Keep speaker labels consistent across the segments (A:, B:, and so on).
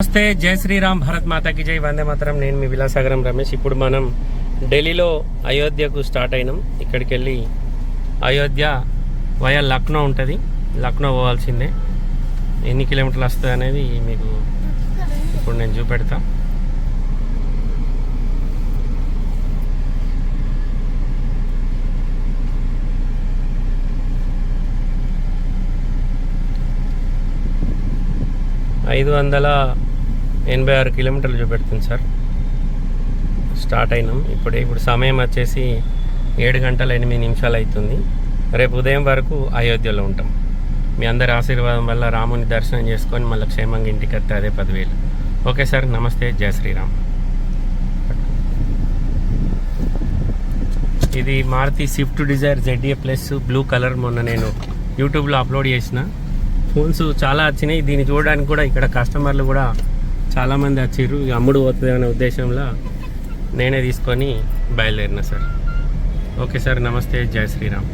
A: నమస్తే జై శ్రీరామ్ భారత్ మాతాకి జై వందే మాత్రం. నేను మీ విలాసాగరం రమేష్. ఇప్పుడు మనం ఢిల్లీలో అయోధ్యకు స్టార్ట్ అయినాం. ఇక్కడికి వెళ్ళి అయోధ్య వయా లక్నో ఉంటుంది. లక్నో పోవాల్సిందే. ఎన్ని కిలోమీటర్లు వస్తుంది అనేది మీకు ఇప్పుడు నేను చూపెడతా. ఐదు వందల ఎనభై ఆరు కిలోమీటర్లు చూపెడుతుంది సార్. స్టార్ట్ అయినాం. ఇప్పుడే ఇప్పుడు సమయం వచ్చేసి ఏడు గంటల ఎనిమిది నిమిషాలు అవుతుంది. రేపు ఉదయం వరకు అయోధ్యలో ఉంటాం. మీ అందరి ఆశీర్వాదం వల్ల రాముని దర్శనం చేసుకొని మళ్ళీ క్షేమంగా ఇంటికి వస్తే అదే పదివేలు. ఓకే సార్ నమస్తే. జయ శ్రీరామ్. ఇది Maruti Swift Dzire ZA plus blue colour మొన్న నేను యూట్యూబ్లో అప్లోడ్ చేసిన. ఫోన్స్ చాలా వచ్చినాయి. దీన్ని చూడడానికి కూడా ఇక్కడ కస్టమర్లు కూడా చాలామంది వచ్చిర్రు. ఇక అమ్ముడు పోతుంది అనే ఉద్దేశంలో నేనే తీసుకొని బయలుదేరిన సార్. ఓకే సార్ నమస్తే జై శ్రీరామ్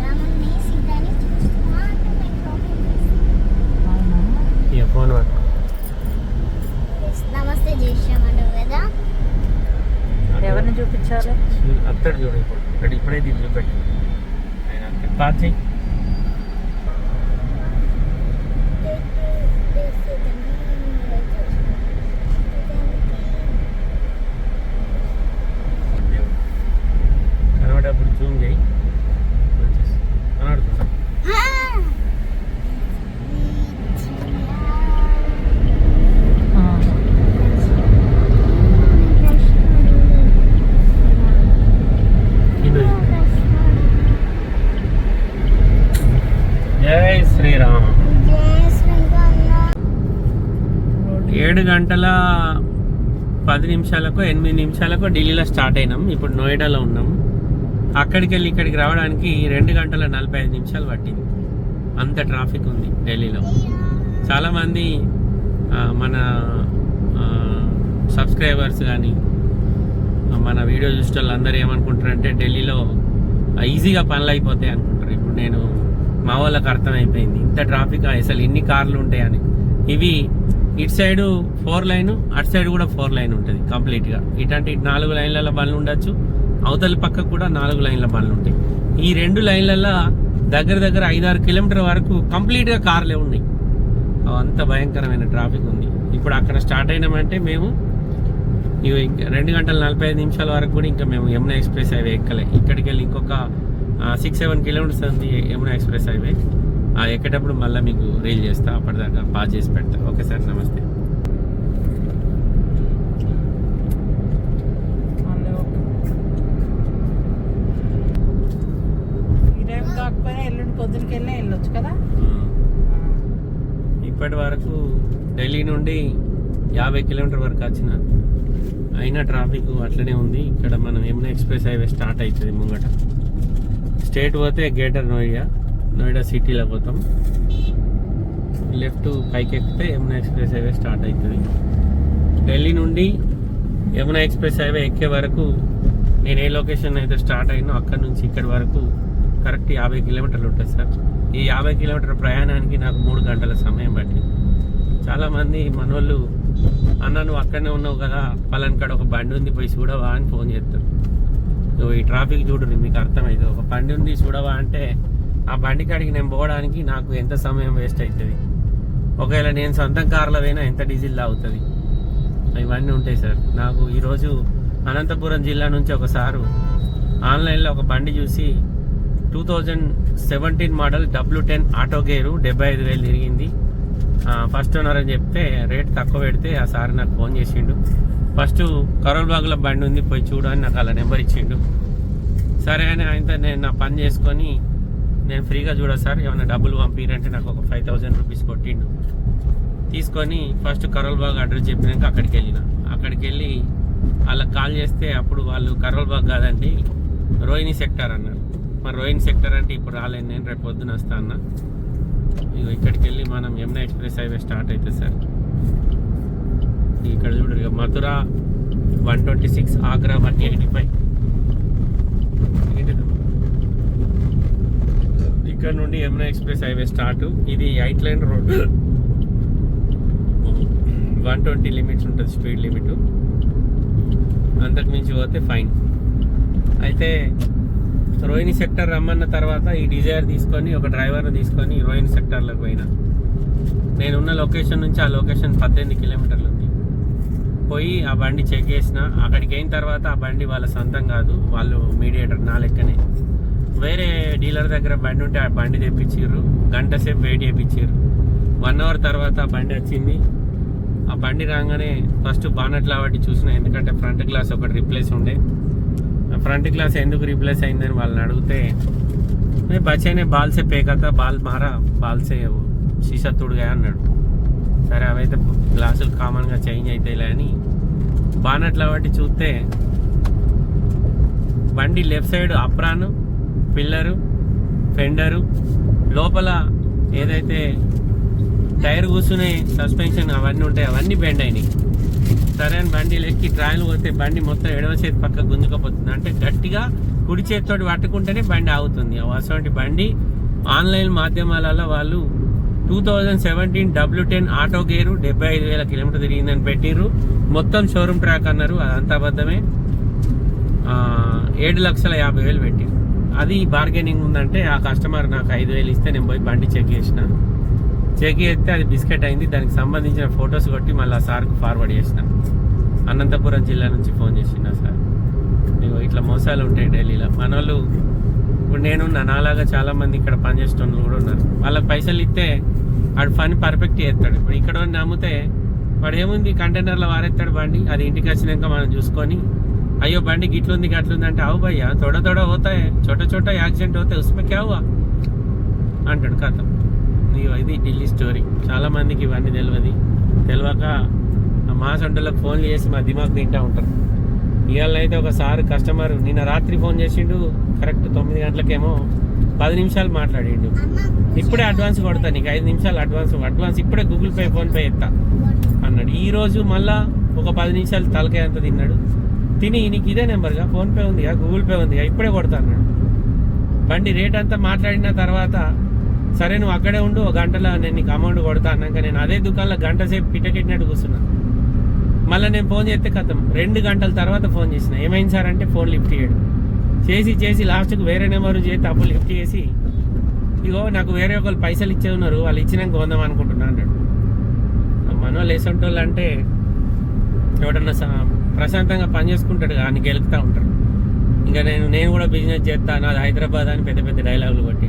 B: రాముని సీతని చూసుకున్నా అంటే
A: ఇక ఫోన్ పట్టుకో.
B: నమస్తే చేసామంటావు కదా
C: ఎవరిని చూపించాలి
A: అత్తడు చూడు ఇప్పుడు ఇక్కడ ఇప్పుడే దీన్ని చూపెట్టు ఆయన అంతే. పాస్ చెయ్యి కనబడేప్పుడు జూమ్ చేయి కనబడుతుందా కింద చూడు. జై శ్రీరామ్ ఏడు గంటల పది నిమిషాలకు ఎనిమిది నిమిషాలకు ఢిల్లీలో స్టార్ట్ అయినాం. ఇప్పుడు నోయిడాలో ఉన్నాం. అక్కడికి వెళ్ళి ఇక్కడికి రావడానికి రెండు గంటల నలభై ఐదు నిమిషాలు పట్టింది. అంత ట్రాఫిక్ ఉంది ఢిల్లీలో. చాలామంది మన సబ్స్క్రైబర్స్ కానీ మన వీడియో చూసే వాళ్ళందరూ ఏమనుకుంటారంటే ఢిల్లీలో ఈజీగా పనులు అయిపోతాయి అనుకుంటారు. ఇప్పుడు నేను మా వాళ్ళకి అర్థమైపోయింది. ఇంత ట్రాఫిక్ అసలు ఇన్ని కార్లు ఉంటాయని. ఇవి ఇటు సైడ్ ఫోర్ లైన్ అటు సైడ్ కూడా ఫోర్ లైన్ ఉంటుంది కంప్లీట్గా ఇట్లాంటి నాలుగు లైన్ల బండ్లు ఉండొచ్చు. అవతలి పక్కకు కూడా నాలుగు లైన్ల బండ్లు ఉంటాయి. ఈ రెండు లైన్లలో దగ్గర దగ్గర ఐదారు కిలోమీటర్ వరకు కంప్లీట్గా కార్లే ఉన్నాయి. అంత భయంకరమైన ట్రాఫిక్ ఉంది. ఇప్పుడు అక్కడ స్టార్ట్ అయినామంటే మేము ఇవి రెండు గంటల నలభై ఐదు నిమిషాల వరకు కూడా ఇంకా మేము యమునా ఎక్స్ప్రెస్ హైవే ఎక్కలే. ఇక్కడికి వెళ్ళి ఇంకొక సిక్స్ సెవెన్ కిలోమీటర్స్ ఉంది యమునా ఎక్స్ప్రెస్ హైవే. ఎక్కేటప్పుడు మళ్ళీ మీకు రీల్ చేస్తా అప్పటిదాకా పాస్ చేసి పెడతా. ఓకే సార్ నమస్తే. ఇప్పటి వరకు ఢిల్లీ నుండి యాభై కిలోమీటర్ వరకు వచ్చిన అయినా ట్రాఫిక్ అట్లనే ఉంది. ఇక్కడ మనం యమునా ఎక్స్ప్రెస్ హైవే స్టార్ట్ అవుతుంది ముంగట. స్టేట్ పోతే గ్రేటర్ నోయిడా. నోయిడా సిటీలో పోతాం. లెఫ్ట్ పైకి ఎక్కితే యమునా ఎక్స్ప్రెస్ హైవే స్టార్ట్ అవుతుంది. ఢిల్లీ నుండి యమునా ఎక్స్ప్రెస్ హైవే ఎక్కే వరకు నేను ఏ లొకేషన్ అయితే స్టార్ట్ అయినో అక్కడ నుంచి ఇక్కడి వరకు కరెక్ట్ యాభై కిలోమీటర్లు ఉంటుంది సార్. ఈ యాభై కిలోమీటర్ ప్రయాణానికి నాకు మూడు గంటల సమయం పట్టింది. చాలామంది మనోళ్ళు అన్న నువ్వు అక్కడనే ఉన్నావు కదా పలాని కాడ ఒక బండి ఉంది పోయి చూడవా? అని ఫోన్ చేస్తారు. ఈ ట్రాఫిక్ చూడరు మీకు అర్థమైతే ఒక బండి ఉంది చూడవా? అంటే ఆ బండి కాడికి నేను పోవడానికి నాకు ఎంత సమయం వేస్ట్ అవుతుంది ఒకవేళ నేను సొంతం కార్లో పోయినా ఎంత డీజిల్ అవుతుంది ఇవన్నీ ఉంటాయి సార్. నాకు ఈరోజు అనంతపురం జిల్లా నుంచి ఒక సారు ఆన్లైన్లో ఒక బండి చూసి two thousand seventeen model W ten auto gear డెబ్బై ఐదు వేలు తిరిగింది. ఫస్ట్ ఓనర్ అని చెప్తే రేట్ తక్కువ పెడితే ఆ సార్ నాకు ఫోన్ చేసిండు. ఫస్ట్ కరోల్బాగ్లో బండి ఉంది పోయి చూడని నాకు అలా నెంబర్ ఇచ్చిండు. సరే అని ఆయనతో నేను నా పని చేసుకొని నేను ఫ్రీగా చూడ సార్ ఏమైనా డబ్బులు పంపిరంటే నాకు ఒక ఫైవ్ థౌజండ్ రూపీస్ కొట్టిండు. తీసుకొని ఫస్ట్ కరోల్ బాగ్ అడ్రస్ చెప్పినాక అక్కడికి వెళ్ళిన. అక్కడికి వెళ్ళి వాళ్ళకి కాల్ చేస్తే అప్పుడు వాళ్ళు కరోల్ బాగ్ కాదండి రోహిణి సెక్టర్ అన్నారు. మరి రోహిణి సెక్టర్ అంటే ఇప్పుడు రాలేను నేను రేపు పొద్దున వస్తా అన్న. ఇక ఇక్కడికి వెళ్ళి మనం యమునా ఎక్స్ప్రెస్ హైవే స్టార్ట్ అవుతుంది సార్. ఇక్కడ చూడరు ఇక Mathura one twenty six Agra one eighty five. ఇక్కడ నుండి యమునా ఎక్స్ప్రెస్ హైవే స్టార్ట్. ఇది eight lane road one twenty limits ఉంటుంది స్పీడ్ లిమిట్. అంతకు మించి పోతే ఫైన్ అయితే రోహిణి సెక్టర్ రమ్మన్న తర్వాత ఈ డిజైర్ తీసుకొని ఒక డ్రైవర్ని తీసుకొని రోహిణి సెక్టర్లోకి పోయినా. నేనున్న లొకేషన్ నుంచి ఆ లొకేషన్ పద్దెనిమిది కిలోమీటర్లు ఉంది. పోయి ఆ బండి చెక్ చేసిన. అక్కడికి అయిన తర్వాత ఆ బండి వాళ్ళ సొంతం కాదు వాళ్ళు మీడియేటర్ నా లెక్కనే. వేరే డీలర్ దగ్గర బండి ఉంటే ఆ బండి తెప్పించారు గంట సేపు వెయిట్ చేయించారు వన్ అవర్ తర్వాత ఆ బండి వచ్చింది. ఆ బండి రాగానే ఫస్ట్ బానట్ లావాటి చూసిన ఎందుకంటే ఫ్రంట్ గ్లాస్ ఒకటి రిప్లేస్ ఉండే. ఆ ఫ్రంట్ గ్లాస్ ఎందుకు రిప్లేస్ అయిందని వాళ్ళని అడిగితే "మే బచ్చేనే బాల్ సే పేకతా బాల్ మారా బాల్ సే సీసా తుడిగా అన్నాడు. సరే అవైతే గ్లాసులు కామన్గా చేంజ్ అవుతాయిలే అని బానట్ల బట్టి చూస్తే బండి left side apron pillar fender లోపల ఏదైతే టైర్ కూర్చునే సస్పెన్షన్ అవన్నీ ఉంటాయి అవన్నీ బెండ్ అయినాయి. సరే అని బండి లెక్కి ట్రాయల్ పోతే బండి మొత్తం ఎడవ చేతి పక్క గుంజుకపోతుంది. అంటే గట్టిగా కుడి చేతితోటి పట్టుకుంటేనే బండి ఆగుతుంది. అటువంటి బండి ఆన్లైన్ మాధ్యమాలలో వాళ్ళు two thousand seventeen W ten auto gear డెబ్బై ఐదు వేల కిలోమీటర్ తిరిగిందని పెట్టిర్రు. మొత్తం షోరూమ్ ట్రాక్ అన్నారు అదంతా అబద్ధమే. ఏడు లక్షల యాభై వేలు పెట్టిరు అది బార్గెనింగ్ ఉందంటే ఆ కస్టమర్ నాకు ఐదు వేలు ఇస్తే నేను పోయి బండి చెక్ చేసిన. చెక్ చేస్తే అది బిస్కెట్ అయింది. దానికి సంబంధించిన ఫొటోస్ కొట్టి మళ్ళీ ఆ సార్కు ఫార్వర్డ్ చేసిన. అనంతపురం జిల్లా నుంచి ఫోన్ చేసిన సార్? నీకు ఇట్లా మోసాలు ఉంటాయి ఢిల్లీలో. మన వాళ్ళు ఇప్పుడు నేను నాలాగా చాలామంది ఇక్కడ పనిచేస్తున్న వాళ్ళు కూడా ఉన్నారు. వాళ్ళకి పైసలు ఇస్తే వాడు పని పర్ఫెక్ట్ చేస్తాడు. ఇప్పుడు ఇక్కడ నమ్మితే వాడు ఏముంది? కంటైనర్లో వారెత్తాడు బండి. అది ఇంటికి వచ్చినాక మనం చూసుకొని అయ్యో బండి గిట్లుంది గట్లుంది అంటే అవు భయ్య తోడ తొడ పోతాయి చోట చోట యాక్సిడెంట్ అవుతాయి ఉస్మే క్యావా అంటాడు కథ. ఇది ఢిల్లీ స్టోరీ. చాలా మందికి ఇవన్నీ తెలియదు తెలియక మా సొంటలకు ఫోన్లు చేసి మా దిమాగ్ తింటా ఉంటారు. ఇవాళ అయితే ఒకసారి కస్టమర్ నిన్న రాత్రి ఫోన్ చేసిండు కరెక్ట్ తొమ్మిది గంటలకేమో పది నిమిషాలు మాట్లాడిండు. ఇప్పుడే అడ్వాన్స్ కొడతా నీకు ఐదు నిమిషాలు అడ్వాన్స్ అడ్వాన్స్ ఇప్పుడే గూగుల్ పే ఫోన్పే ఎత్తా అన్నాడు. ఈరోజు మళ్ళా ఒక పది నిమిషాలు తలకాయ అంత తిన్నాడు. తిని నీకు ఇదే నెంబర్గా ఫోన్పే ఉందిగా గూగుల్ పే ఉందిగా ఇప్పుడే కొడతా అన్నాడు. బండి రేట్ అంతా మాట్లాడిన తర్వాత సరే నువ్వు అక్కడే ఉండు ఒక గంటలో నేను నీకు అమౌంట్ కొడతా అన్నాక నేను అదే దుకాణంలో గంట సేపు పిట్టకెట్టినట్టు కూర్చున్నా. మళ్ళీ నేను ఫోన్ చేస్తే కథం. రెండు గంటల తర్వాత ఫోన్ చేసిన. ఏమైంది సార్ అంటే ఫోన్ లిఫ్ట్ చేయడు. చేసి చేసి లాస్ట్కి వేరే నెంబర్ చేస్తే అప్పుడు లిఫ్ట్ చేసి ఇగో నాకు వేరే ఒకళ్ళు పైసలు ఇచ్చే ఉన్నారు వాళ్ళు ఇచ్చినాక కొందాం అనుకుంటున్నా అన్నాడు. మన వాళ్ళు వేసంటోళ్ళు అంటే ఎవడన్నా ప్రశాంతంగా పని చేసుకుంటాడు కానీ గెలుపుతూ ఉంటారు ఇంకా నేను నేను కూడా బిజినెస్ చేస్తాను నాది హైదరాబాద్ అని పెద్ద పెద్ద డైలాగులు కొట్టి.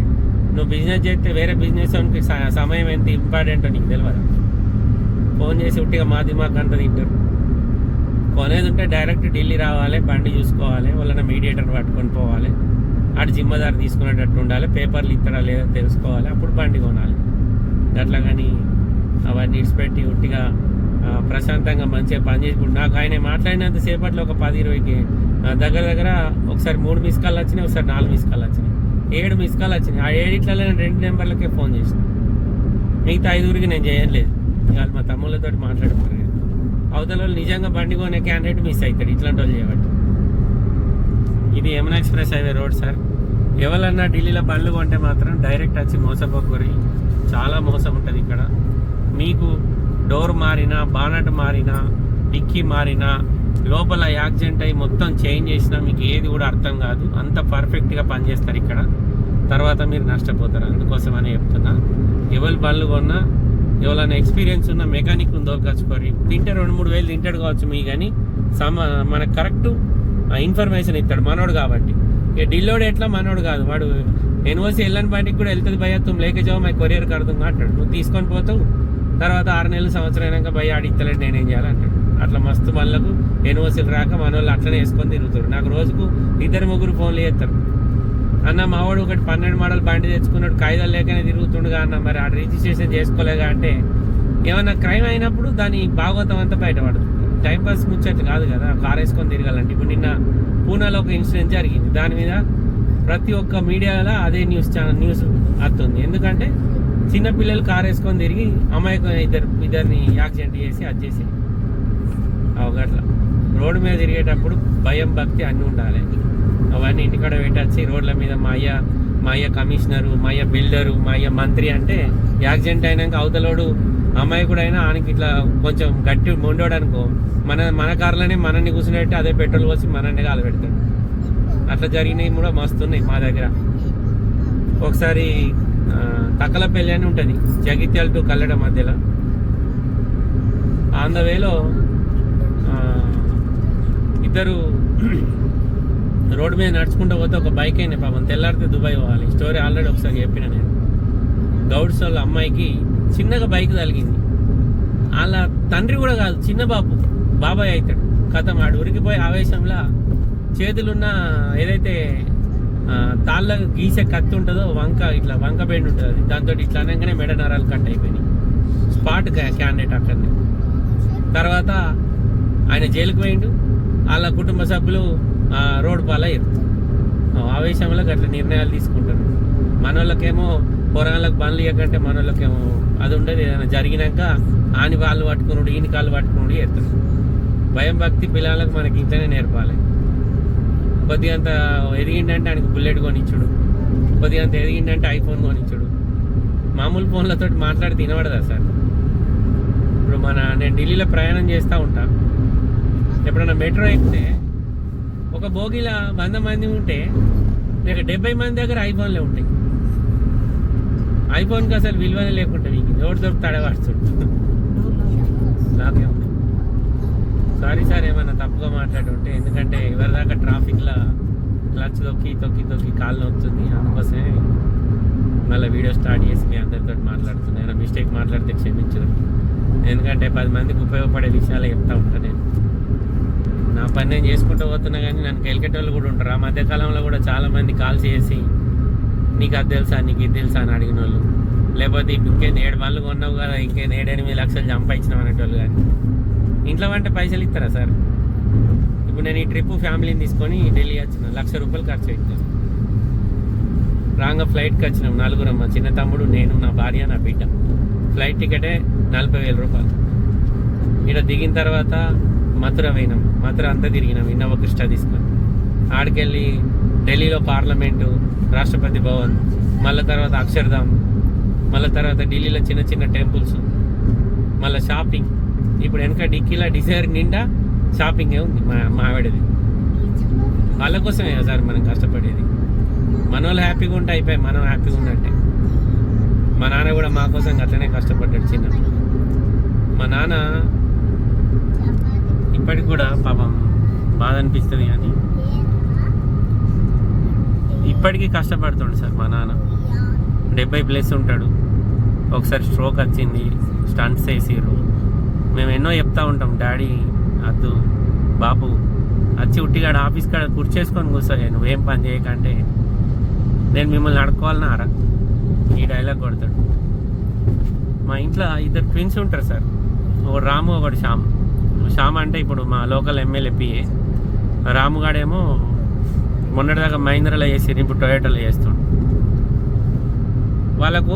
A: నువ్వు బిజినెస్ చేస్తే వేరే బిజినెస్ వానికి సమయం ఎంత ఇంపార్టెంటో నీకు తెలియదు ఫోన్ చేసి ఉట్టిగా మాది మాకు అంత తింటారు. కొనేది ఉంటే డైరెక్ట్ ఢిల్లీ రావాలి బండి చూసుకోవాలి వాళ్ళని మీడియేటర్ పట్టుకొని పోవాలి. ఆడు జిమ్మదారు తీసుకునేటట్టు ఉండాలి పేపర్లు ఇస్తాడా లేదా తెలుసుకోవాలి అప్పుడు బండి కొనాలి. అట్లా కానీ అవన్నీ ఇడిచిపెట్టి ఉట్టిగా ప్రశాంతంగా మంచిగా పని నాకు ఆయన మాట్లాడినంత సేపట్లో ఒక పది ఇరవైకి దగ్గర దగ్గర ఒకసారి మూడు మిస్ కాల్ వచ్చినాయి ఒకసారి నాలుగు మిస్ కాల్ వచ్చినాయి. ఏడు మిస్ కాల్ వచ్చినాయి. ఆ ఏడిట్లలో నేను రెండు నెంబర్లకే ఫోన్ చేసిన. మిగతా ఐదుగురికి నేను చేయలేదు ఇవాళ మా తమ్ముళ్ళతో మాట్లాడుతున్నారు అవతల వాళ్ళు నిజంగా బండి కొనే క్యాండిడేట్ మిస్ అవుతాడు. ఇట్లాంటి వాళ్ళు చేయబట్టి. ఇది Yamuna express highway road sir. ఎవరన్నా ఢిల్లీలో బండ్లు కొంటే మాత్రం డైరెక్ట్ వచ్చి మోసపోకూరి చాలా మోసం ఉంటుంది ఇక్కడ. మీకు డోర్ మారినా బానట్ మారినా డిక్కీ మారినా లోపల యాక్సిడెంట్ అయ్యి మొత్తం చేంజ్ చేసినా మీకు ఏది కూడా అర్థం కాదు. అంత పర్ఫెక్ట్గా పనిచేస్తారు ఇక్కడ. తర్వాత మీరు నష్టపోతారు. అందుకోసమని చెప్తున్నా. ఎవరు బండ్లు కొన్నా ఎవరైనా ఎక్స్పీరియన్స్ ఉన్న మెకానిక్ దొరకచ్చుకోరి తింటే రెండు మూడు వేలు తింటాడు కావచ్చు మీ కానీ సమ మనకు కరెక్ట్ ఇన్ఫర్మేషన్ ఇస్తాడు మనోడు కాబట్టి. ఇక ఢిల్లోడు ఎట్లా మనోడు కాదు. వాడు ఎన్ఓసి వెళ్ళని బయటికి కూడా వెళ్తుంది భయ తుమ్ లేక జావు మై కొరియర్ కడుతుంది అంటాడు. నువ్వు తీసుకొని పోతావు. తర్వాత ఆరు నెలలు సంవత్సరం అయినాక భయ్య ఆడిస్తలేడు నేనేం ఏం అంటాడు. అట్లా మస్తు మనలకు ఎన్ఓసీలు రాక మన వాళ్ళు అట్లనే వేసుకొని తిరుగుతారు నాకు రోజుకు ఇద్దరు ముగ్గురు ఫోన్లు చేస్తారు. అన్న మావాడు ఒకటి పన్నెండు మోడల్ బండి తెచ్చుకున్నాడు కాగితాలు లేకనే తిరుగుతుండగా అన్న మరి ఆ రిజిస్ట్రేషన్ చేసుకోలేగా అంటే ఏమన్నా క్రైమ్ అయినప్పుడు దాని భాగవతం అంతా బయటపడుతుంది టైంపాస్ ముచ్చట్టు కాదు కదా కార్ వేసుకొని తిరగాలంటే. ఇప్పుడు నిన్న పూనాలో ఒక ఇన్సిడెంట్ జరిగింది. దాని మీద ప్రతి ఒక్క మీడియాలో అదే న్యూస్ ఛానల్ న్యూస్ వస్తుంది. ఎందుకంటే చిన్నపిల్లలు కారు కార్ వేసుకొని తిరిగి అమాయకు ఇద్దరు ఇద్దరిని యాక్సిడెంట్ చేసి అది చేసి అవగట్ల రోడ్డు మీద తిరిగేటప్పుడు భయం భక్తి అన్నీ ఉండాలి. అవన్నీ ఇంటికాడ పెట్టచ్చి రోడ్ల మీద మా అయ్య మా అయ్య కమిషనరు మా అయ్య బిల్డరు మా అయ్య మంత్రి అంటే యాక్సిడెంట్ అయినాక అవతలోడు అమ్మాయి కూడా అయినా ఆయనకి ఇట్లా కొంచెం గట్టి మొండోడు అనుకో మన మన కార్లోనే మనల్ని కూర్చునేట్టు అదే పెట్రోల్ పోసి మనల్ని కాలు పెడతాడు అట్లా జరిగినవి కూడా మస్తున్నాయి మా దగ్గర. ఒకసారి ఆ, అని ఉంటుంది. జగిత్యాల టు కల్లడ మధ్యలో. ఆన్ ద వేలో ఇద్దరు రోడ్డు మీద నడుచుకుంటూ పోతే ఒక బైక్ అయినా పాపం. తెల్లారితే దుబాయ్ పోవాలి. స్టోరీ ఆల్రెడీ ఒకసారి చెప్పిన నేను. గౌడ్స్ వాళ్ళ అమ్మాయికి చిన్నగా బైక్ తగిలింది. వాళ్ళ తండ్రి కూడా కాదు చిన్న బాబు. బాబాయ్ అవుతాడు. కథం ఆడు ఉరికిపోయి ఆవేశంలో చేతులున్న ఏదైతే తాళ్ళ గీసే కత్తి ఉంటుందో వంక ఇట్లా వంక బెండ్ ఉంటుంది అది దాంతో ఇట్లా అనగానే మెడ నరాలు కట్ అయిపోయినాయి. స్పాట్ క్యాండిడేట్ అక్కడనే. తర్వాత ఆయన జైలుకు పోయిండు. వాళ్ళ కుటుంబ సభ్యులు రోడ్డు పాల ఎత్తు ఆవేశంలో అట్లా నిర్ణయాలు తీసుకుంటారు. మన వాళ్ళకేమో పొరాళ్ళకి బండ్లు ఇవ్వకంటే మన వాళ్ళకేమో అది ఉండదు. ఏదైనా జరిగినాక ఆని వాళ్ళు పట్టుకున్నాడు ఈయన కాళ్ళు పట్టుకున్నాడు చేస్తారు భయం భక్తి పిల్లలకు మనకి ఇంట్లోనే నేర్పాలి. కొద్దిగా అంత ఎదిగిండంటే ఆయనకు బుల్లెట్ కొనిచ్చుడు. కొద్దిగా అంత ఎదిగిండంటే ఐఫోన్ కొనిచ్చుడు. మామూలు ఫోన్లతో మాట్లాడి తినబడదా సార్? ఇప్పుడు మన నేను ఢిల్లీలో ప్రయాణం చేస్తూ ఉంటా. ఎప్పుడన్నా మెట్రో ఎక్కితే ఒక బోగిలా వంద మంది ఉంటే నీకు డెబ్బై మంది దగ్గర ఐఫోన్లే ఉంటాయి. ఐఫోన్కి అసలు విలువనే మీకు ఎవరు దొరుకుతాడే వాడుతుడు నాకే ఉంది సారీ సార్ ఏమైనా తప్పుగా మాట్లాడుంటే ఎందుకంటే ఎవరిదాకా ట్రాఫిక్లో క్లచ్ తొక్కి తొక్కి తొక్కి కాళ్ళు నొక్కుతుంది. అందుకోసమే మళ్ళీ వీడియో స్టార్ట్ చేసి మీ అందరితో మాట్లాడుతున్నాను ఏమైనా మిస్టేక్ మాట్లాడితే క్షమించదు ఎందుకంటే పది మందికి ఉపయోగపడే విషయాలు చెప్తా ఉంటాను నేను. నా పని నేను చేసుకుంటూ పోతున్నా కానీ నన్ను కెలికెటోళ్ళు కూడా ఉంటారు. ఆ మధ్యకాలంలో కూడా చాలా మంది కాల్ చేసి నీకు అది తెలుసా నీకు ఇది తెలుసా అని అడిగిన వాళ్ళు లేకపోతే ఇంకే ఏడు మళ్ళీ కొన్నావు కదా ఇంకే ఏడెనిమిది లక్షలు సంపాదించినావు అనేటోళ్ళు కానీ. ఇంట్లో అంటే పైసలు ఇస్తారా సార్? ఇప్పుడు నేను ఈ ట్రిప్ ఫ్యామిలీని తీసుకొని ఢిల్లీ వచ్చిన లక్ష రూపాయలు ఖర్చు అవుతుంది రాగా ఫ్లైట్కి వచ్చినాం నలుగురం మా చిన్న తమ్ముడు నేను నా భార్య నా బిడ్డ. ఫ్లైట్ టికెటే నలభై వేల రూపాయలు. ఇక్కడ దిగిన తర్వాత మథుర పోయినాం. మథుర అంతా తిరిగినాం ఇన్నోవా కృష్ణ తీసుకొని. ఆడికెళ్ళి ఢిల్లీలో పార్లమెంటు రాష్ట్రపతి భవన్ మళ్ళీ తర్వాత అక్షర్ధామ్ మళ్ళీ తర్వాత ఢిల్లీలో చిన్న చిన్న టెంపుల్స్ మళ్ళీ షాపింగ్. ఇప్పుడు వెనక డిక్కీలో డిజైర్ నిండా షాపింగే ఉంది మా మావిడది. వాళ్ళ కోసమే కదా సార్ మనం కష్టపడేది. మన వాళ్ళు హ్యాపీగా ఉంటే అయిపోయి మనం హ్యాపీగా ఉన్నట్టే. మా నాన్న కూడా మా కోసం అట్లనే కష్టపడ్డాడు చిన్న మా నాన్న ఇప్పటికి కూడా పాపం బాధ అనిపిస్తుంది కానీ ఇప్పటికీ కష్టపడుతుండు సార్ మా నాన్న. డెబ్బై ప్లస్ ఉంటాడు. ఒకసారి స్ట్రోక్ వచ్చింది స్టంట్స్ వేసిర్రు. మేము ఎన్నో చెప్తా ఉంటాం డాడీ అద్దు బాపు వచ్చి ఉట్టిగాడు ఆఫీస్ కాడ కుర్చేసుకొని కూర్చోయే నువ్వేం పని చేయకంటే నేను మిమ్మల్ని అడుక్కోవాలన్నారా ఈ డైలాగ్ కొడతాడు. మా ఇంట్లో ఇద్దరు ట్విన్స్ ఉంటారు సార్. ఒకడు రాము ఒకడు శ్యామ్. శ్యామ్ అంటే ఇప్పుడు మా లోకల్ ఎమ్మెల్యే పిఏ. రాముగాడేమో మొన్నటిదాకా మహీంద్రలో చేసి ఇప్పుడు టొయోటోలో చేస్తుండు. వాళ్ళకు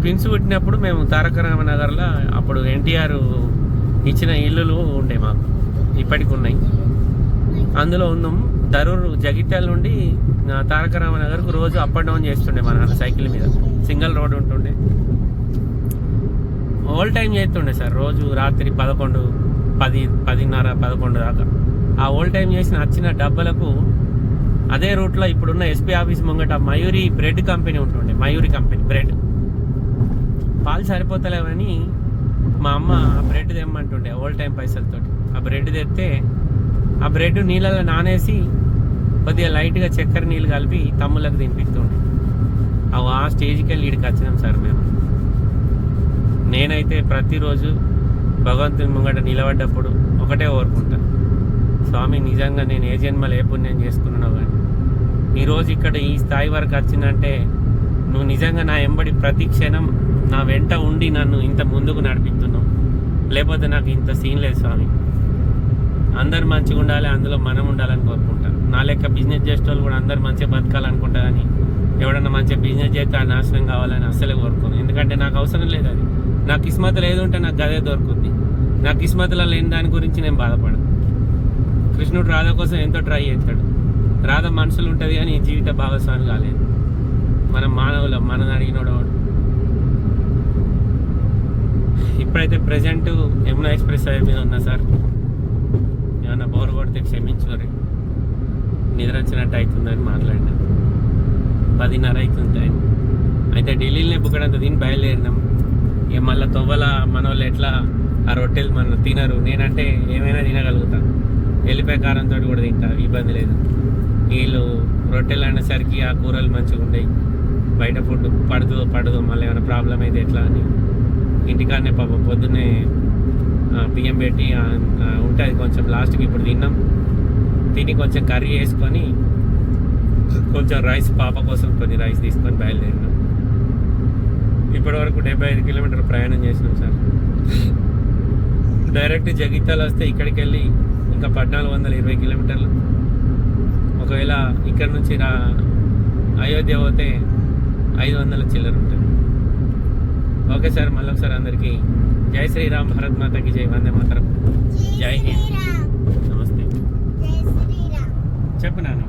A: ట్విన్స్ పుట్టినప్పుడు మేము తారక రామనగర్లో అప్పుడు ఎన్టీఆర్ ఇచ్చిన ఇల్లులు ఉండే మాకు. ఇప్పటికి ఉన్నాయి. అందులో ఉన్నాం. దరూర్ జగిత్యాల నుండి తారక రామనగర్కు రోజు అప్ అండ్ డౌన్ చేస్తుండే మా నాన్న సైకిల్ మీద. సింగిల్ రోడ్ ఉంటుండే. ఓల్ టైం చేస్తుండే సార్ రోజు రాత్రి పదకొండు పది పదిన్నర పదకొండు దాకా. ఆ ఓల్ టైం చేసిన వచ్చిన డబ్బలకు అదే రూట్లో ఇప్పుడున్న ఎస్పీ ఆఫీస్ ముంగట మయూరి బ్రెడ్ కంపెనీ ఉంటుండే మయూరి కంపెనీ బ్రెడ్ పాలు సరిపోతలేవని మా అమ్మ ఆ బ్రెడ్ తెమ్మంటుండే ఓల్డ్ టైం పైసలతో ఆ బ్రెడ్ తెస్తే ఆ బ్రెడ్ నీళ్ళలో నానేసి కొద్దిగా లైట్గా చక్కెర నీళ్ళు కలిపి తమ్ములకు తినిపిస్తుండే. అవి ఆ స్టేజ్కి వెళ్ళి ఇక్కడికి వచ్చినాం సార్ మేము. నేనైతే ప్రతిరోజు భగవంతుని ముంగట నిలబడ్డప్పుడు ఒకటే ఓరుకుంటా స్వామి నిజంగా నేను ఏ జన్మలు ఏ పుణ్యం చేసుకున్నానో కానీ ఈరోజు ఇక్కడ ఈ స్థాయి వరకు వచ్చిందంటే నువ్వు నిజంగా నా ఎంబడి ప్రతి క్షణం నా వెంట ఉండి నన్ను ఇంత ముందుకు నడిపిస్తున్నావు. లేకపోతే నాకు ఇంత సీన్ లేదు స్వామి. అందరు మంచిగా ఉండాలి అందులో మనం ఉండాలని కోరుకుంటాను నా లెక్క బిజినెస్ చేసే వాళ్ళు కూడా అందరు మంచిగా బతకాలనుకుంటా కానీ ఎవడన్నా మంచిగా బిజినెస్ చేస్తే ఆ నాశనం కావాలని అస్సలే కోరుకోను. ఎందుకంటే నాకు అవసరం లేదు అది. నా కిస్మత్ లేదు ఉంటే నాకు గదే దొరుకుద్ది. నా కిస్మత్లో లేని దాని గురించి నేను బాధపడను. కృష్ణుడు రాధ కోసం ఎంతో ట్రై చేస్తాడు. రాధ మనసులు ఉంటుంది కానీ జీవిత భాగస్వామి కాలేదు. మనం మానవులం మనని అడిగినోడవాడు వాడు ఇప్పుడైతే ప్రజెంట్ యమునా ఎక్స్ప్రెస్ హైవే మీద ఉన్నా సార్. ఏమన్నా బోర్ కొడితే క్షమించుకోరు నిద్ర వచ్చినట్టు అవుతుందని మాట్లాడినా. పదిన్నర అవుతుంది అయితే ఢిల్లీలోనే బుక్కడంత దీన్ని బయలుదేరినాం. ఇక మళ్ళీ తొవ్వల మన వాళ్ళు ఎట్లా ఆ రొట్టెలు మన తినరు? నేనంటే ఏమైనా తినగలుగుతాను వెళ్ళిపోయే కారంతో కూడా తింటా ఇబ్బంది లేదు. వీళ్ళు రొట్టెలు అనేసరికి ఆ కూరలు మంచిగా ఉండేవి బయట ఫుడ్ పడుతుందో పడదు మళ్ళీ ఏమైనా ప్రాబ్లం అయితే ఎట్లా అని. ఇంటికాడనే పాపం పొద్దున్నే బియ్యం పెట్టి ఉంటుంది కొంచెం లాస్ట్కి ఇప్పుడు తిన్నాం. తిని కొంచెం కర్రీ వేసుకొని కొంచెం రైస్ పాప కోసం కొన్ని రైస్ తీసుకొని బయలుదేరినాం. ఇప్పటి వరకు డెబ్బై ఐదు కిలోమీటర్ ప్రయాణం చేసినాం సార్. డైరెక్ట్ జగిత్యాల వస్తే ఇక్కడికి వెళ్ళి ఇంకా పద్నాలుగు వందల ఇరవై కిలోమీటర్లు. ఒకవేళ ఇక్కడ నుంచి రా అయోధ్య పోతే ఐదు వందల చిల్లర ఉంటుంది. ఓకే సార్ మళ్ళీ ఒకసారి అందరికీ జై శ్రీరామ్ భారత్ మాతకి జై వందే మాతరం. జై హింద్. నమస్తే. చెప్పు నాన్న.